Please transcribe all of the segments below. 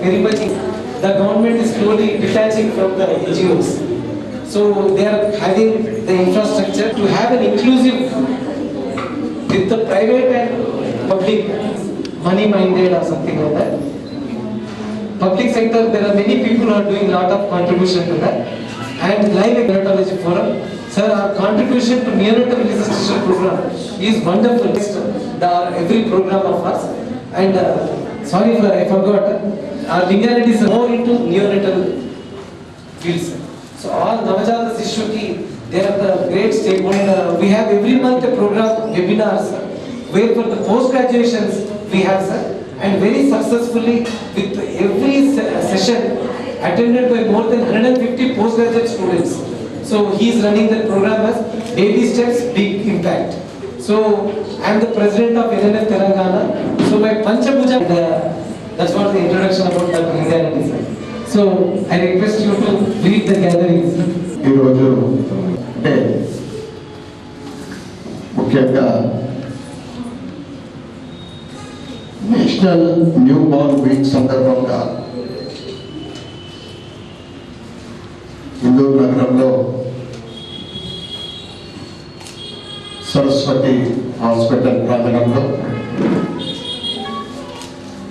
very much. The government is slowly detaching from the NGOs. So they are having the infrastructure to have an inclusive with the private and public money minded or something like that. Public sector, there are many people who are doing a lot of contribution to that. And live neonatology forum, sir, our contribution to neonatal resuscitation program is wonderful. The every program of us. And uh, sorry for I forgot, our Lingality is more into neonatal fields. So all Navajata Sishuki, they are the great stakeholder. Uh, we have every month a program, webinars, where for the post graduations we have, sir, and very successfully with every uh, session attended by more than 150 postgraduate students. So he is running the program as Baby Steps, Big Impact. So I am the president of NNF Telangana. So my Panchabhuja, the- that's what the introduction about the Lingality. So I request you to lead the gatherings. ఈరోజు అంటే ముఖ్యంగా national new born week సందర్భంగా Saraswati hospital ప్రాంగణంలో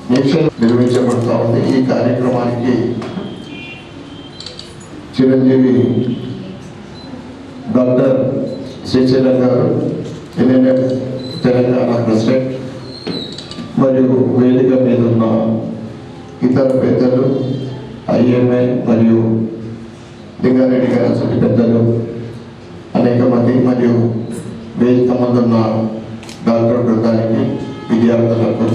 national నిర్వహించబడుతూ ఉంది. ఈ కార్యక్రమానికి Chiranjeevi doctor Srisailam గారు ఎన్ఎన్ఎఫ్ తెలంగాణ ప్రెసిడెంట్ మరియు వేదిక మీద ఉన్న ఇతర పెద్దలు ఐఎంఏ మరియు లింగారెడ్డి గారు పెద్దలు అనేక మంది మరియు వేదిక ఉన్న డాక్టర్ బృందానికి విద్యార్థులకు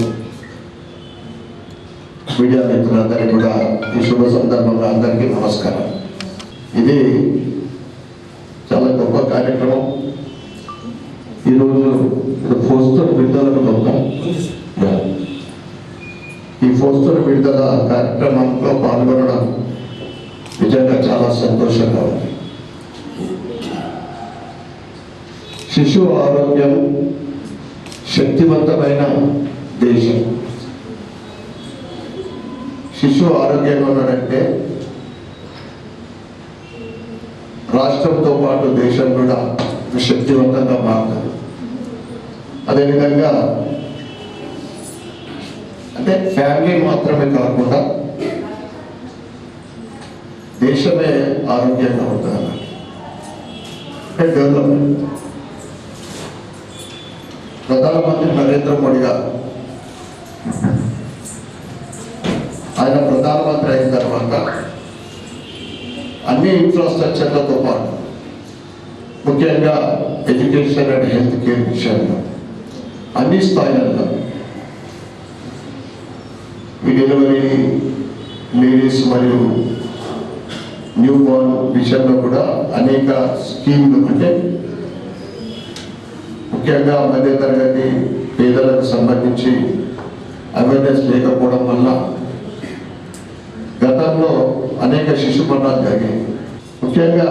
మీడియా మిత్రులందరికీ కూడా ఈ శుభ సందర్భంగా అందరికీ నమస్కారం. ఇది చాలా గొప్ప కార్యక్రమం. ఈరోజు ఇది పోస్టర్ విడుదలకు మొత్తం ఈ పోస్టర్ విడుదల కార్యక్రమంలో పాల్గొనడం నిజంగా చాలా సంతోషంగా ఉంది. శిశువు ఆరోగ్యం శక్తివంతమైన దేశం. శిశువు ఆరోగ్యంగా ఉన్నాడంటే రాష్ట్రంతో పాటు దేశం కూడా శక్తివంతంగా మారుతుంది. అదేవిధంగా అంటే ఫ్యామిలీ మాత్రమే కాకుండా దేశమే ఆరోగ్యంగా ఉంటుంది అంటే డెవలప్మెంట్. ప్రధానమంత్రి నరేంద్ర మోడీ గారు. ఆయన ప్రధానమంత్రి అయిన తర్వాత అన్ని ఇన్ఫ్రాస్ట్రక్చర్లతో పాటు ముఖ్యంగా ఎడ్యుకేషన్ అండ్ హెల్త్ కేర్ విషయంలో అన్ని స్థాయిలలో ఈ డెలివరీ లేడీస్ మరియు న్యూ బోర్న్ విషయంలో కూడా అనేక స్కీమ్లు అంటే ముఖ్యంగా మధ్యతరగతి పేదలకు సంబంధించి అవేర్నెస్ లేకపోవడం వల్ల గతంలో అనేక శిశు మరణాలు జరిగాయి. ముఖ్యంగా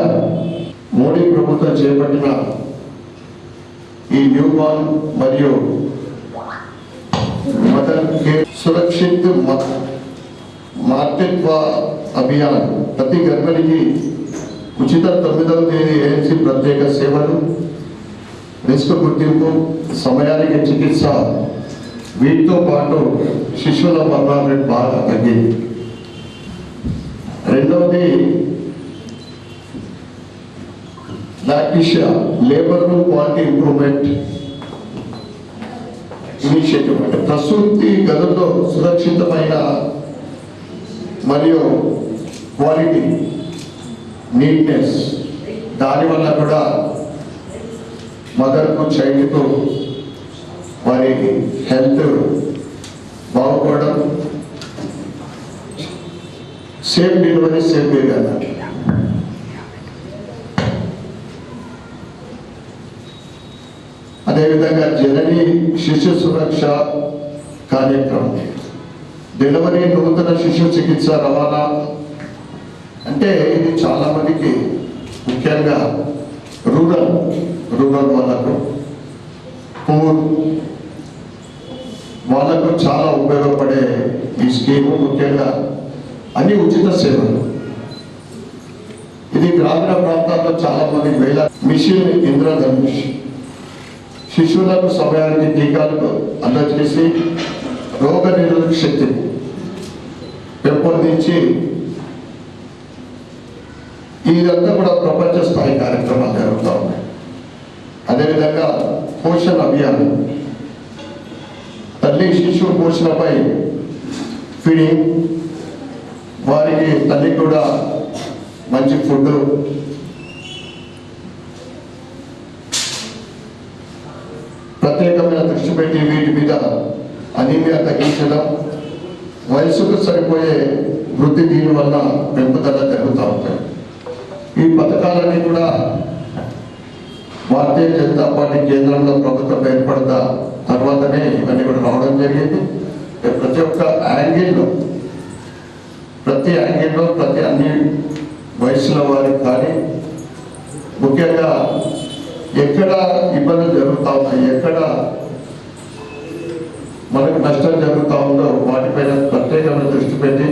మోడీ ప్రభుత్వం చేపట్టిన ఈ న్యూ బార్న్ మరియు మదర్ కేర్ సురక్షిత్ మార్కెట్ మాతృత్వ అభియాన్ ప్రతి గర్భిణికి ఉచిత తొమ్మిదవ తేదీ ఏఎన్సీ ప్రత్యేక సేవలు రిస్క్ గుర్తింపు సమయానికి చికిత్స వీటితో పాటు శిశువుల మరణాల బాగా తగ్గింది రెండవది Laqshya labour room quality improvement. Initiative. అంటే ప్రసూతి గదుల్లో సురక్షితమైన మరియు క్వాలిటీ నీట్నెస్ దానివల్ల కూడా మదర్కు చైల్డ్కు వారి హెల్త్ బాగుపడడం సేఫ్ డెలివరీ సేఫ్ బేబీ అదేవిధంగా జనని శిశు సురక్ష కార్యక్రమం. డెలివరీ నూతన శిశు చికిత్స రవాణా. అంటే ఇది చాలా మందికి ముఖ్యంగా రూరల్ రూరల్ వాళ్ళకు. పూర్ వాళ్ళకు చాలా ఉపయోగపడే ఈ స్కీము ముఖ్యంగా అన్ని ఉచిత సేవలు. ఇది గ్రామీణ ప్రాంతాల్లో చాలా మంది వేల మిషన్ ఇంద్రధనుష్ శిశువులకు సమయానికి టీకాలు అందజేసి రోగ నిరోధక శక్తిని పెంపొందించి ఇదంతా కూడా ప్రపంచ స్థాయి కార్యక్రమాలు జరుగుతాం అదేవిధంగా పోషణ అభియాన్. తల్లి శిశువు పోషణపై ఫీడింగ్ వారికి తల్లి కూడా మంచి ఫుడ్ ప్రత్యేకమైన దృష్టి పెట్టి వీటి మీద అనీమియా తగ్గించడం వయసుకు సరిపోయే వృద్ధి దీని వల్ల పెంపుదల జరుగుతూ ఉంటాయి. ఈ పథకాలన్నీ కూడా భారతీయ జనతా పార్టీ కేంద్రంలో ప్రభుత్వం ఏర్పడిన తర్వాతనే ఇవన్నీ కూడా రావడం జరిగింది. ప్రతి ఒక్క యాంగిల్లో ప్రతి యాంగిల్లో ప్రతి అన్ని వయసుల వారికి కానీ ముఖ్యంగా ఎక్కడ ఇబ్బందులు జరుగుతూ ఉన్నాయి ఎక్కడ మనకు నష్టం జరుగుతూ ఉందో వాటిపైన ప్రత్యేకమైన దృష్టి పెట్టి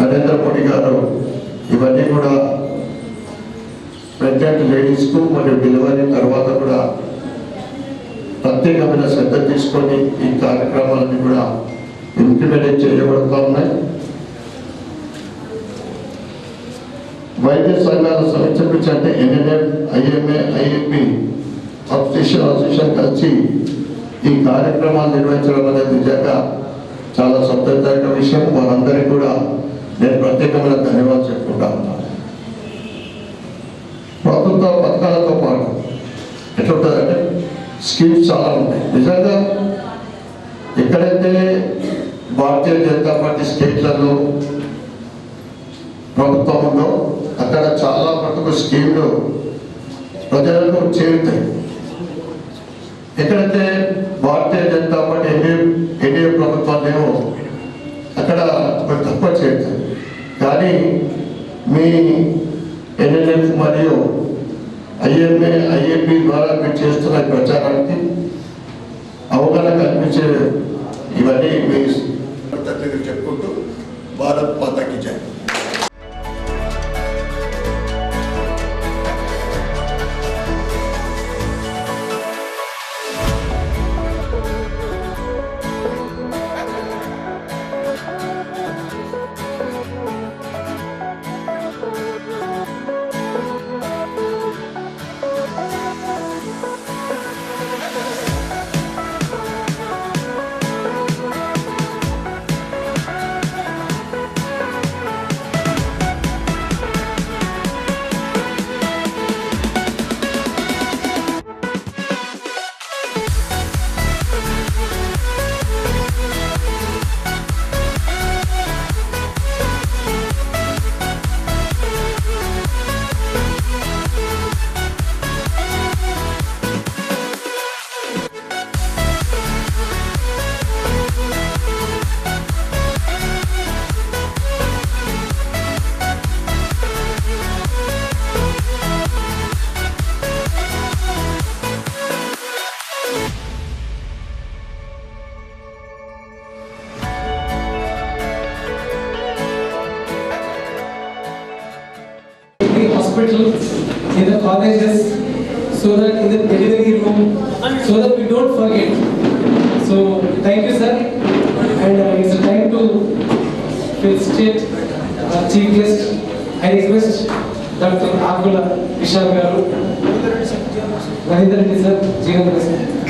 నరేంద్ర మోడీ గారు ఇవన్నీ కూడా ప్రెగ్నెంట్ లేడీస్కు మరియు డెలివరీ తర్వాత కూడా ప్రత్యేకమైన శ్రద్ధ తీసుకొని ఈ కార్యక్రమాలన్నీ కూడా ఇంప్లిమెంట్ చేయబడుతూ ఉన్నాయి. వైద్య సంఘాల సమీక్ష అంటే NNM IMA IMP official association కలిసి ఈ కార్యక్రమాలు నిర్వహించడం అనేది నిజంగా చాలా సంతోషదాయక విషయం. వారందరికీ కూడా నేను ప్రత్యేకమైన ధన్యవాదాలు చెప్పుకుంటా ఉన్నాను. ప్రభుత్వ పథకాలతో పాటు ఎట్లుంటుందంటే స్కీమ్స్ చాలా ఉంటాయి. నిజంగా ఎక్కడైతే భారతీయ జనతా పార్టీ స్టేట్లలో ప్రభుత్వం ఉందో అక్కడ చాలా మటుకు స్కీమ్లు ప్రజలకు చేరుతాయి. ఎక్కడైతే భారతీయ జనతా పార్టీ ఎన్ఏ ఎన్ఏ ప్రభుత్వాలు లేవో అక్కడ తప్ప చేరుతాయి కానీ మీ ఎన్ఎల్ఎఫ్ మరియు ఐఏపీ ద్వారా మీరు చేస్తున్న ప్రచారానికి అవగాహన కల్పించే hospital, in the colleges, so that in the delivery room, so that we don't forget. So, thank you, sir. And uh, it's time to felicitate our chief guest. I request Dr. Akula Vishal Garu. Rahidar sir, Jeevan sir.